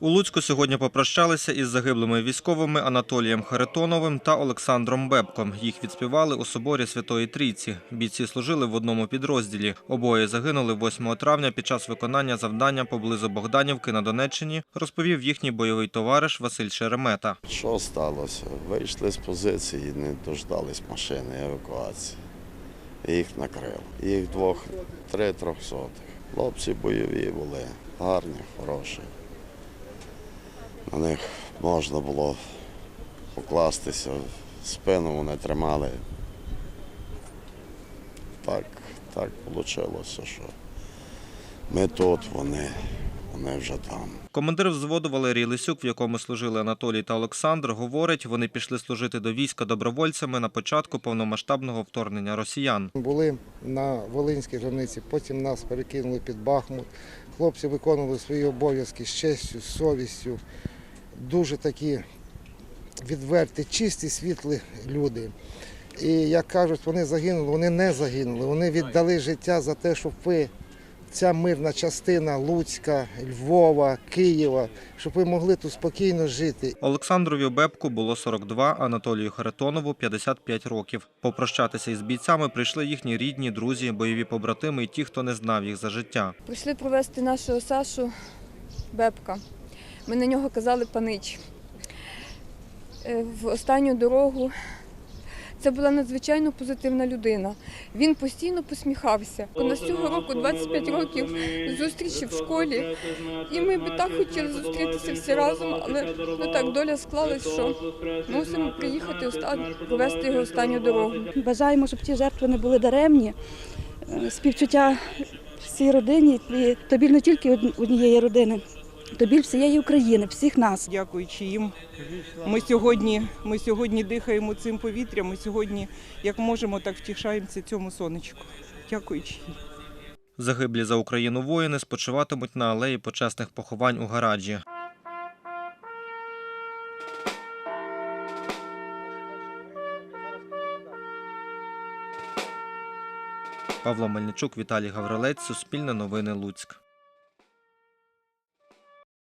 У Луцьку сьогодні попрощалися із загиблими військовими Анатолієм Харитоновим та Олександром Бебком. Їх відспівали у соборі Святої Трійці. Бійці служили в одному підрозділі. Обоє загинули 8 травня під час виконання завдання поблизу Богданівки на Донеччині, розповів їхній бойовий товариш Василь Шеремета. Що сталося? Вийшли з позиції, не дождались машини евакуації. Їх накрило. Їх двох, три трьохсотих. Хлопці бойові були, гарні, хороші. На них можна було покластися, спину вони тримали. Так, так вийшло, що ми тут, вони, вони вже там. Командир взводу Валерій Лисюк, в якому служили Анатолій та Олександр, говорить, вони пішли служити до війська добровольцями на початку повномасштабного вторгнення росіян. Були на Волинській границі, потім нас перекинули під Бахмут. Хлопці виконували свої обов'язки з честю, з совістю. Дуже такі відверті, чисті, світлі люди. І як кажуть, вони загинули, вони не загинули. Вони віддали життя за те, щоб ви, ця мирна частина Луцька, Львова, Києва, щоб ви могли тут спокійно жити. Олександрові Бебку було 42, Анатолію Харитонову 55 років. Попрощатися із бійцями прийшли їхні рідні, друзі, бойові побратими і ті, хто не знав їх за життя. Прийшли провести нашого Сашу Бебка. Ми на нього казали панич. Е, В останню дорогу це була надзвичайно позитивна людина. Він постійно посміхався. У нас цього року 25 років зустрічі в школі, і ми би так хотіли зустрітися всі разом, але ну так доля склалась, що мусимо приїхати оста- провести його останню дорогу. Бажаємо, щоб ті жертви не були даремні. Е, Співчуття всій родині, і то біль не тільки однієї родини, то біль всієї України, всіх нас. Дякуючи їм, ми сьогодні, ми сьогодні дихаємо цим повітрям. Ми сьогодні, як можемо, так втішаємося цьому сонечку. Дякуючи їм. Загиблі за Україну воїни спочиватимуть на алеї почесних поховань у гараджі. Павло Мельничук, Віталій Гаврилець, Суспільне новини Луцьк.